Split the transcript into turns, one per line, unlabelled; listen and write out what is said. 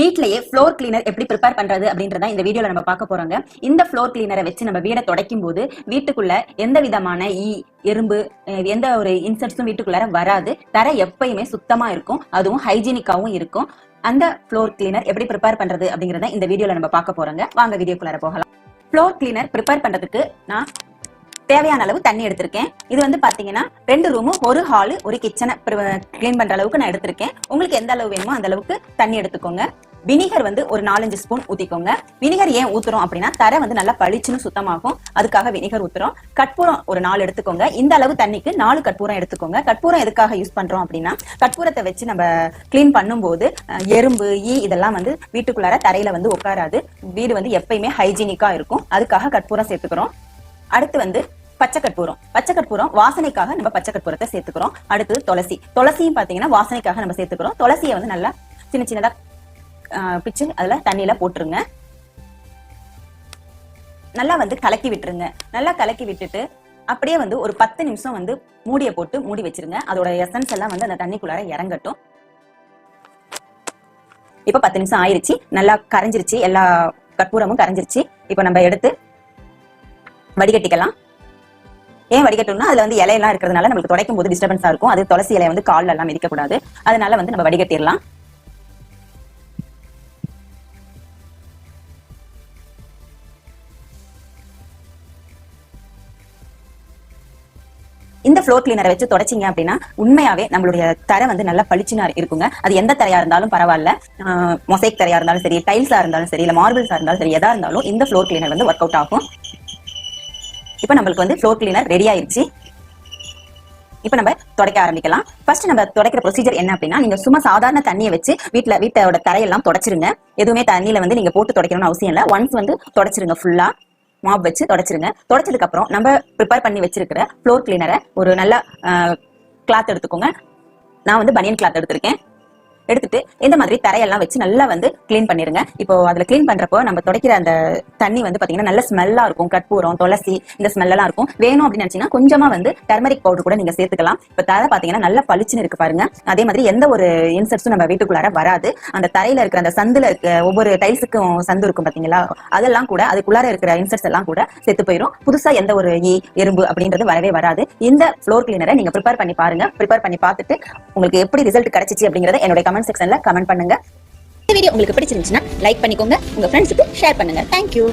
வீட்லயே floor cleaner எப்படி prepare பண்றது அப்படின்றத இந்த வீடியோல நம்ம பார்க்க போறோங்க. இந்த ஃப்ளோர் கிளீனரை வச்சு நம்ம வீடை துடைக்கும் போது வீட்டுக்குள்ள எந்த விதமான ஈ எறும்பு எந்த ஒரு இன்செக்ட்ஸும் வீட்டுக்குள்ளார வராது. தர எப்பயுமே சுத்தமா இருக்கும். அதுவும் ஹைஜீனிக்காவும் இருக்கும். அந்த ஃப்ளோர் கிளீனர் எப்படி ப்ரிப்பேர் பண்றது அப்படிங்கறத இந்த வீடியோல நம்ம பார்க்க போறோங்க. வாங்க வீடியோக்குள்ளார போகலாம். ஃப்ளோர் கிளீனர் ப்ரிப்பேர் பண்றதுக்கு நான் தேவையான அளவு தண்ணி எடுத்திருக்கேன். இது வந்து பாத்தீங்கன்னா ரெண்டு ரூமும் ஒரு ஹாலு ஒரு கிச்சனை கிளீன் பண்ற அளவுக்கு நான் எடுத்திருக்கேன். உங்களுக்கு எந்த அளவு வேணுமோ அந்த அளவுக்கு தண்ணி எடுத்துக்கோங்க. வினிகர் வந்து ஒரு நாலஞ்சு ஸ்பூன் ஊத்திக்கோங்க. வினிகர் ஏன் ஊத்துறோம் அப்படின்னா தரை வந்து நல்லா பளிச்சுன்னு சுத்தமாகும். அதுக்காக வினிகர் ஊத்துறோம். கற்பூரம் ஒரு நாலு எடுத்துக்கோங்க. இந்த அளவு தண்ணிக்கு நாலு கற்பூரம் எடுத்துக்கோங்க. கற்பூரம் எதுக்காக யூஸ் பண்றோம் அப்படின்னா கற்பூரத்தை வச்சு நம்ம க்ளீன் பண்ணும்போது எறும்பு ஈ இதெல்லாம் வந்து வீட்டுக்குள்ளார தரையில வந்து உட்காராது. வீடு வந்து எப்பயுமே ஹைஜீனிக்கா இருக்கும். அதுக்காக கற்பூரம் சேர்த்துக்கிறோம். அடுத்து வந்து பச்சை கற்பூரம் பச்சை கற்பூரம் வாசனைக்காக நம்ம பச்சை கற்பூரத்தை சேர்த்துக்கிறோம். அடுத்து துளசி. துளசியும் பாத்தீங்கன்னா வாசனைக்காக நம்ம சேர்த்துக்கிறோம். துளசியை வந்து நல்லா சின்ன சின்னதா ஆஹ், பிச்சு அதுல தண்ணியில போட்டுருங்க. நல்லா வந்து கலக்கி விட்டுருங்க. நல்லா கலக்கி விட்டுட்டு அப்படியே வந்து ஒரு பத்து நிமிஷம் வந்து மூடிய போட்டு மூடி வச்சிருங்க. அதோட எசன்ஸ் எல்லாம் வந்து அந்த தண்ணிக்குள்ளார இறங்கட்டும். இப்ப பத்து நிமிஷம் ஆயிருச்சு. நல்லா கரைஞ்சிருச்சு. எல்லா கற்பூரமும் கரைஞ்சிருச்சு. இப்ப நம்ம எடுத்து வடிகட்டிக்கலாம். ஏன் வடிகட்டணும்னா அதுல வந்து இலையெல்லாம் இருக்கிறதுனால நம்மளுக்கு துடைக்கும் போது டிஸ்டர்பன்ஸா இருக்கும். அது துளசி இலையை வந்து கால்ல எல்லாம் மிதிக்க கூடாது. அதனால வந்து நம்ம வடிகட்டிடலாம். இந்த ஃப்ளோர் கிளீனரை வச்சு தொடச்சிங்க அப்படின்னா உண்மையாவே நம்மளுடைய தரை வந்து நல்லா பளிச்சுனா இருக்குங்க. அது எந்த தரையா இருந்தாலும் பரவாயில்ல. மொசைக் தரையா இருந்தாலும் சரி டைல்ஸா இருந்தாலும் சரி இல்ல மார்பிள்ஸா இருந்தாலும் சரி எதா இருந்தாலும் இந்த ஃப்ளோர் கிளீனர் வந்து ஒர்க் அவுட் ஆகும். இப்போ நம்மளுக்கு வந்து ஃப்ளோர் கிளீனர் ரெடி ஆயிருச்சு. இப்போ நம்ம துடைக்க ஆரம்பிக்கலாம். ஃபர்ஸ்ட் நம்ம துடைக்கிற ப்ரொசீஜர் என்ன அப்படின்னா நீங்க சும்மா சாதாரண தண்ணியை வச்சு வீட்டில் வீட்டோட தரையெல்லாம் தொடச்சிருங்க. எதுவுமே தண்ணியில வந்து நீங்க போட்டு துடைக்கணும்னு அவசியம் இல்லை. ஒன்ஸ் வந்து தொடச்சிருங்க ஃபுல்லா மாப் வச்சு தொடச்சிருங்க. தொடச்சதுக்கு அப்புறம் நம்ம ப்ரிப்பேர் பண்ணி வச்சிருக்கிற ஃப்ளோர் கிளீனரை ஒரு நல்ல கிளாத் எடுத்துக்கோங்க. நான் வந்து பனியன் கிளாத் எடுத்திருக்கேன். எடுத்துட்டு இந்த மாதிரி தரையெல்லாம் வச்சு நல்லா வந்து கிளீன் பண்ணிருங்க. இப்போ அதுல கிளீன் பண்றப்போ நம்ம துடைக்கிற அந்த தண்ணி வந்து பாத்தீங்கன்னா நல்ல ஸ்மெல்லா இருக்கும். கற்பூரம் துளசி இந்த ஸ்மெல் எல்லாம் இருக்கும். வேணும் அப்படின்னு நினைச்சீங்கன்னா கொஞ்சமா வந்து டர்மரிக் பவுடர் கூட நீங்க சேர்த்துக்கலாம். இப்ப தரை பாத்தீங்கன்னா நல்லா பளிச்சுன்னு இருக்கு பாருங்க. அதே மாதிரி எந்த ஒரு இன்செட்ஸும் நம்ம வீட்டுக்குள்ளார வராது. அந்த தரையில இருக்கிற அந்த சந்துல இருக்க ஒவ்வொரு டைல்ஸுக்கும் சந்து இருக்கும் பாத்தீங்களா? அதெல்லாம் கூட அதுக்குள்ளார இருக்கிற இன்செட்ஸ் எல்லாம் கூட செத்து போயிடும் புதுசா எந்த ஒரு ஈ எறும்பு அப்படின்றது வரவே வராது. இந்த ஃப்ளோர் கிளீனரை நீங்க ப்ரிப்பேர் பண்ணி பாருங்க. ப்ரிப்பேர் பண்ணி பார்த்துட்டு உங்களுக்கு எப்படி ரிசல்ட் கிடைச்சிச்சு அப்படிங்கறத என்னோட கமெண்ட் செக்ஷன்ல கமெண்ட் பண்ணுங்க. இந்த வீடியோ உங்களுக்கு பிடிச்சிருந்துச்சுன்னா லைக் பண்ணிக்கோங்க. உங்க ஃப்ரெண்ட்ஸுக்கு ஷேர் பண்ணுங்க. தேங்க்யூ